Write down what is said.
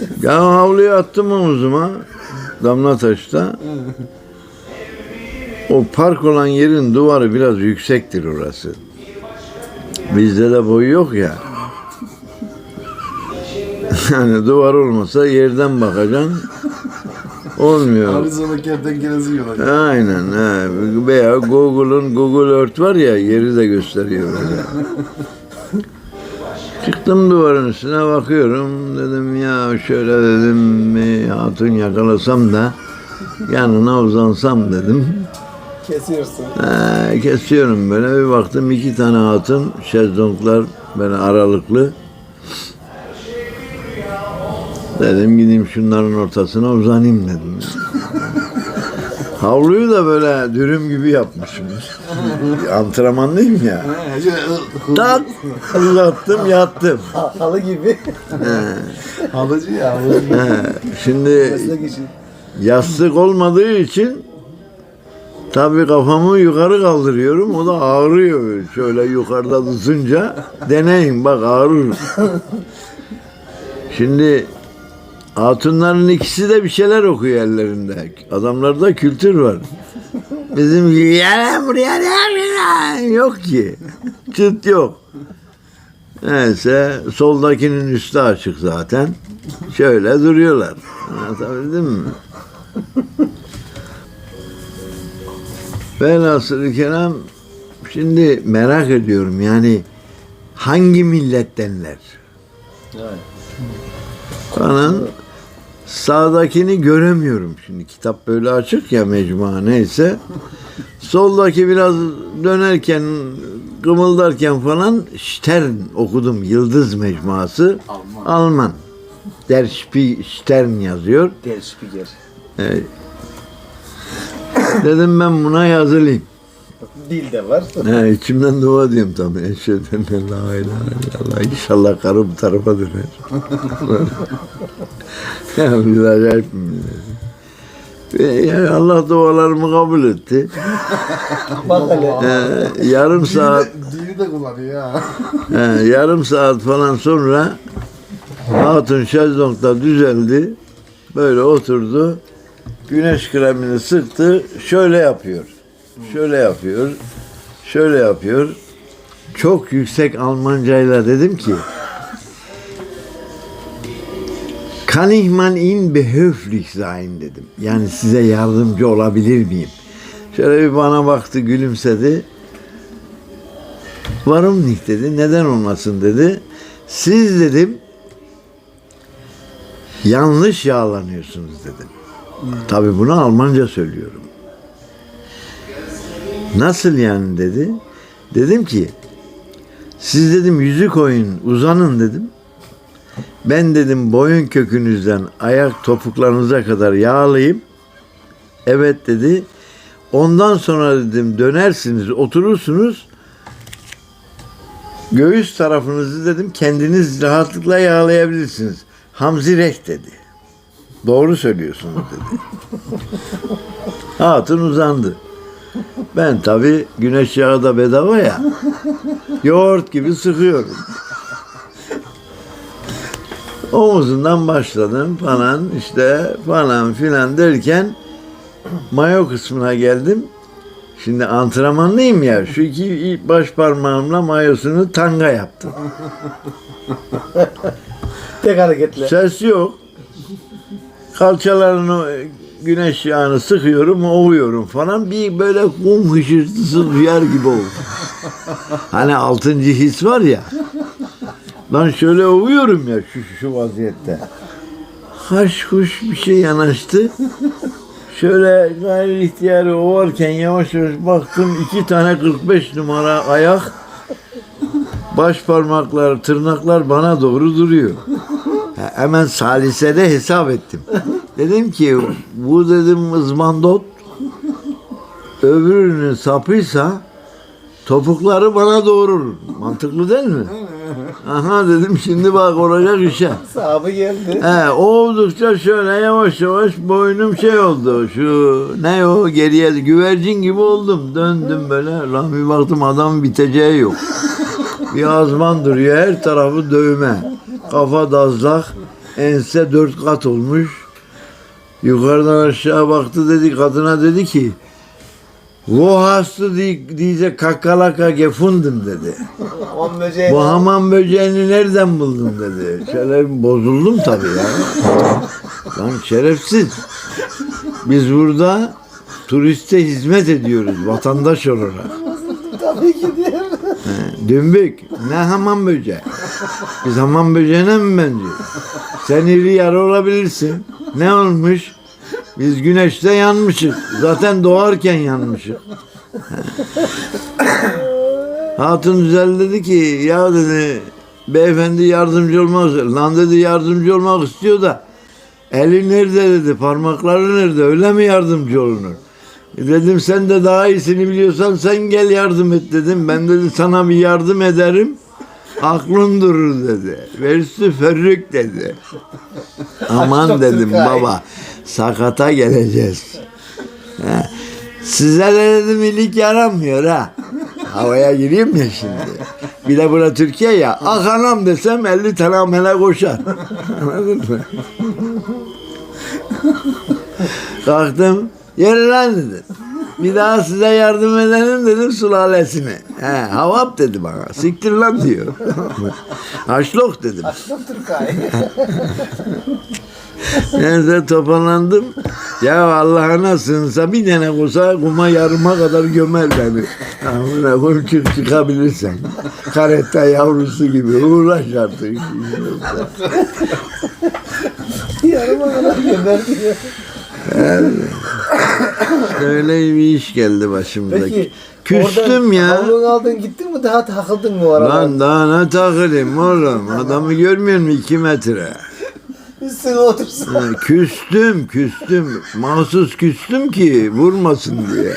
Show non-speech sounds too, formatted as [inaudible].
[laughs] Ya havluyu attım omuzuma. Damla taşta. O park olan yerin duvarı biraz yüksektir orası. Bizde de boyu yok ya. [laughs] Yani duvar olmasa yerden bakacaksın. Olmuyor. Arizona kertenkelesi yiyorlar. Aynen. He. Veya Google'un Google Earth var ya yeri de gösteriyor böyle. [laughs] Çıktım duvarın üstüne bakıyorum. Dedim ya şöyle dedim bir hatun yakalasam da yanına uzansam dedim. Kesiyorsun. He, kesiyorum böyle bir baktım iki tane hatun şezlonglar böyle aralıklı. Dedim gideyim şunların ortasına uzanayım dedim. Havluyu da böyle dürüm gibi yapmışım. [laughs] Antrenmanlıyım ya. Tak uzattım yattım. Halı gibi. Halıcı ya halıcı. Şimdi yastık olmadığı için tabii kafamı yukarı kaldırıyorum. O da ağrıyor. Şöyle yukarıda tutunca deneyin bak ağrır. Şimdi hatunların ikisi de bir şeyler okuyor ellerinde. Adamlarda kültür var. Bizim "Ya buraya yok ki. Çıt yok. Neyse soldakinin üstü açık zaten. Şöyle duruyorlar. Anlatabildim mi? Velhasıl kelam şimdi merak ediyorum yani hangi millettenler? Falan sağdakini göremiyorum şimdi. Kitap böyle açık ya mecmua neyse. Soldaki biraz dönerken kımıldarken falan Stern okudum. Yıldız mecmuası. Alman. Alman. Der Stern yazıyor. Der Spiegel. Ee, dedim ben buna yazılayım. Dil de var. He, içimden dua diyorum tabii. Eşhedü en la ilahe illallah. İnşallah karı bu tarafa döner. [laughs] ya biz acayip yani Allah dualarımı kabul etti. [laughs] Bak hele. Ee, yarım saat Dili de kullanıyor ya. He, [laughs] yarım saat falan sonra hatun şezlongda düzeldi. Böyle oturdu. Güneş kremini sıktı. Şöyle yapıyor. Şöyle yapıyor. Şöyle yapıyor. Çok yüksek Almancayla dedim ki Kann ich man Ihnen behilflich sein dedim. Yani size yardımcı olabilir miyim? Şöyle bir bana baktı, gülümsedi. Varım nicht dedi. Neden olmasın dedi. Siz dedim yanlış yağlanıyorsunuz dedim. Tabii bunu Almanca söylüyorum. Nasıl yani dedi. Dedim ki siz dedim yüzü koyun uzanın dedim. Ben dedim boyun kökünüzden ayak topuklarınıza kadar yağlayayım. Evet dedi. Ondan sonra dedim dönersiniz oturursunuz. Göğüs tarafınızı dedim kendiniz rahatlıkla yağlayabilirsiniz. Hamzi Recht dedi. Doğru söylüyorsunuz dedi. [laughs] Hatun uzandı. Ben tabi güneş yağı da bedava ya. Yoğurt gibi sıkıyorum. Omuzundan başladım falan işte falan filan derken mayo kısmına geldim. Şimdi antrenmanlıyım ya. Şu iki baş parmağımla mayosunu tanga yaptım. Tek hareketle. Ses yok. Kalçalarını güneş yağını sıkıyorum, ovuyorum falan. Bir böyle kum hışırtısı duyar gibi oldu. Hani altıncı his var ya. Ben şöyle ovuyorum ya şu, şu vaziyette. Haş kuş bir şey yanaştı. Şöyle gayri ihtiyarı ovarken yavaş yavaş baktım iki tane 45 numara ayak baş parmaklar, tırnaklar bana doğru duruyor. Hemen salisede hesap ettim. Dedim ki bu dedim ızmandot öbürünün sapıysa topukları bana doğurur. Mantıklı değil mi? [laughs] Aha dedim şimdi bak olacak işe. Sahabı geldi. He, oldukça şöyle yavaş yavaş boynum şey oldu. Şu ne o geriye güvercin gibi oldum. Döndüm böyle. Lan bir baktım adam biteceği yok. Bir azman duruyor. Her tarafı dövme. Kafa dazlak. ense dört kat olmuş. Yukarıdan aşağı baktı dedi kadına dedi ki Wo hast du die, diese kakalaka gefunden dedi. Bu hamam böceğini nereden buldun dedi. Şöyle bozuldum tabii ya. Lan şerefsiz. Biz burada turiste hizmet ediyoruz vatandaş olarak. Tabii ki diyor. Dümbük ne hamam böceği. Biz hamam böceğine mi benziyoruz? Sen iri yarı olabilirsin. Ne olmuş? Biz güneşte yanmışız. Zaten doğarken yanmışız. Hatun Güzel dedi ki ya dedi beyefendi yardımcı olmak istiyor. Lan dedi yardımcı olmak istiyor da eli nerede dedi parmakları nerede öyle mi yardımcı olunur? E Dedim sen de daha iyisini biliyorsan sen gel yardım et dedim. Ben dedi sana bir yardım ederim. Aklın durur dedi. Versi ferrik dedi. Aman dedim baba sakata geleceğiz. He. Size de dedim iyilik yaramıyor ha. Havaya gireyim ya şimdi. Bir de bura Türkiye ya. Ah anam desem 50 tane amele koşar. [laughs] Anladın mı? Kalktım. Lan dedim. Bir daha size yardım edelim dedim sulalesine. He, havap dedi bana. Siktir lan diyor. [laughs] Haşlok dedim. Açlık Türkay. Neyse toparlandım. Ya Allah'ına sığınsa bir tane kosa kuma yarıma kadar gömer beni. Amına koyayım çık çıkabilirsen. Karetta yavrusu gibi uğraş artık. Yarıma kadar geber diyor. [laughs] Öyle bir iş geldi başımıza. Peki. Küstüm ya. Havlunu aldın gittin mi daha takıldın mı arada? Lan daha ne takılayım oğlum? Adamı görmüyor musun iki metre? Üstüne otursun. Ha, küstüm, küstüm. Mahsus küstüm ki vurmasın diye.